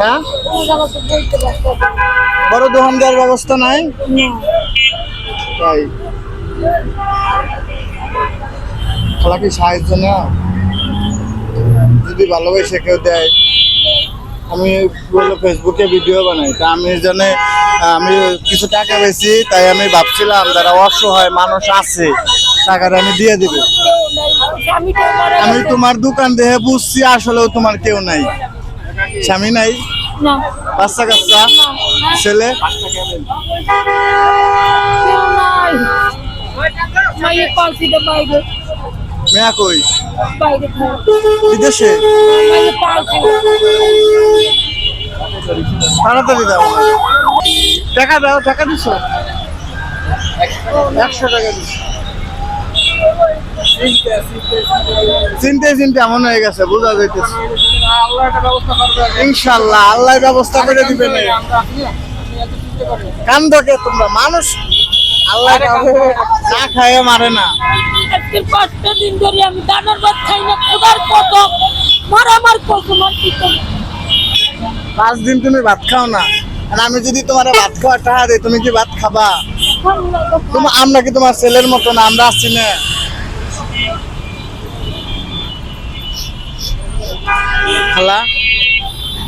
হ্যাঁ। বড় দোকান দেওয়ার ব্যবস্থা নাই? তাই। খালা কি সাহায্য না যদি ভালোবাসে কেউ দেয় আমি ফেসবুকে ভিডিও বানাই। তা আমি জানে আমি কিছু টাকা পেয়েছি তাই আমি ভাবছিলাম যারা অসহায় মানুষ আছে টাকাটা আমি দিয়ে দিব। আমি তোমার দোকান দেখে বুঝছি আসলেও তোমার কেউ নাই। স্বামী নাই? বাচ্চা কাচ্চা? ছেলে? মেয়া কই? বিদেশে? তাড়াতাড়ি দাও। টাকা দাও টাকা দিছো? একশো টাকা দিছো। চিনতে চিনতে এমন হয়ে গেছে বোঝা যাইতেছে। ইনশাল্লাহ আল্লাহ ব্যবস্থা করে দিবে না কান্দকে তোমরা মানুষ আল্লাহ না খায় মারে না। আজকে পাঁচটা দিন ধরে আমি দানার ভাত খাই না খোদার কত মারামার কত মারতে পাঁচ দিন তুমি ভাত খাও না। আমি যদি তোমার ভাত খাওয়ার টাকা দিই, তুমি কি ভাত খাবা? তোমার আমরা কি তোমার ছেলের মতো না? আমরা আছি না। খালা,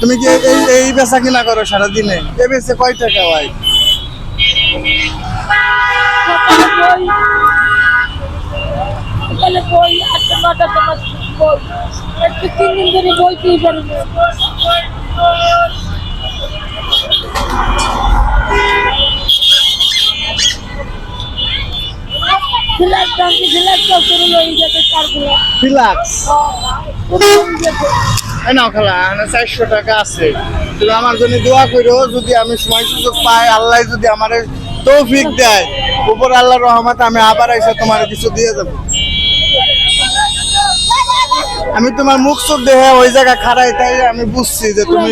তুমি কি এই- এই বেচা কিনা করো সারাদিনে? এ বেচে কয় টাকা সকালে বই তোমার বই। তিন দিন ধরে বইতেই পারি না ফ্ল্যাট ব্যাংকে ফ্ল্যাট চলতে হয়ে যাবে তারগুলো ফিলাক্স এই নাও খালা এখানে চারশো টাকা আছে। আমার জন্য দোয়া করো যদি আমি সময় সুযোগ পাই, আল্লাহ যদি আমার তৌফিক দেয়, উপর আল্লাহ রহমত আমি আবার এসে তোমার কিছু দিয়ে দেবো আমি তোমার মুখ চোখ দেখে ওই জায়গা খারাই তাই আমি বুঝছি যে তুমি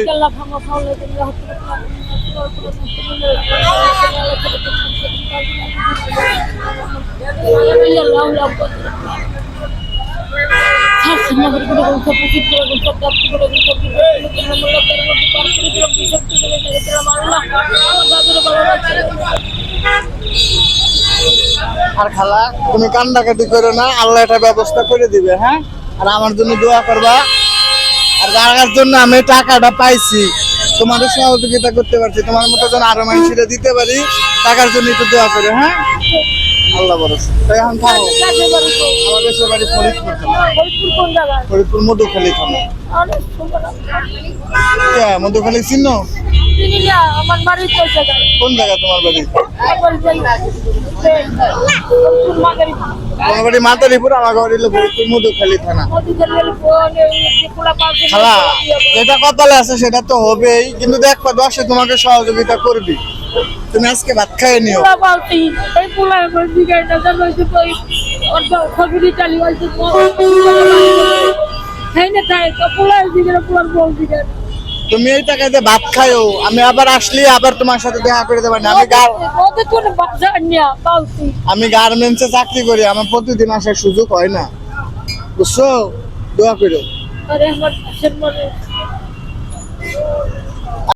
আর খালা, তুমি কান্দাকাটি করো না, আল্লাহ এটা ব্যবস্থা করে দিবে হ্যাঁ? আর আমার জন্য দোয়া করবা। আর যার জন্য আমি টাকাটা পাইছি, তোমাদের সহযোগিতা করতে পারছি, তোমার মতো যেন আরও মানুষেরা দিতে পারি টাকার জন্য একটু দোয়া করে হ্যাঁ? আল্লাহ বরস তাই এখন আমার দেশের বাড়ি ফরিদপুর থানা। কোন জায়গায়? ফরিদপুর মধুখালী থানা অনেক মধুখালী চিহ্ন আমার বাড়ির কোন জায়গা তোমার বাড়ি? আমার মাগারি বাড়ি মাতারিপুর আমার বাড়ি ফরিদপুর মধুখালী থানা। খালা যেটা কপালে আছে সেটা তো হবেই কিন্তু দেখবা দশে তোমাকে সহযোগিতা করবি। তুমি আজকে ভাত খাইয়ে নিও। পোলা এই পোলা আমার দিকে না জানো যে কই অর্ধ খবরি চালি হইছে না তাই তো পোলা দিকে পোলার বল দিকে তুমি এই টাকাতে ভাত খাইও আমি আবার আসলে আবার তোমার সাথে দেখা করে দেবো না। আমি আমি গার্মেন্টসে চাকরি করি আমার প্রতিদিন আসার সুযোগ হয় না। বুঝছ? দোয়া করো। আরে আমার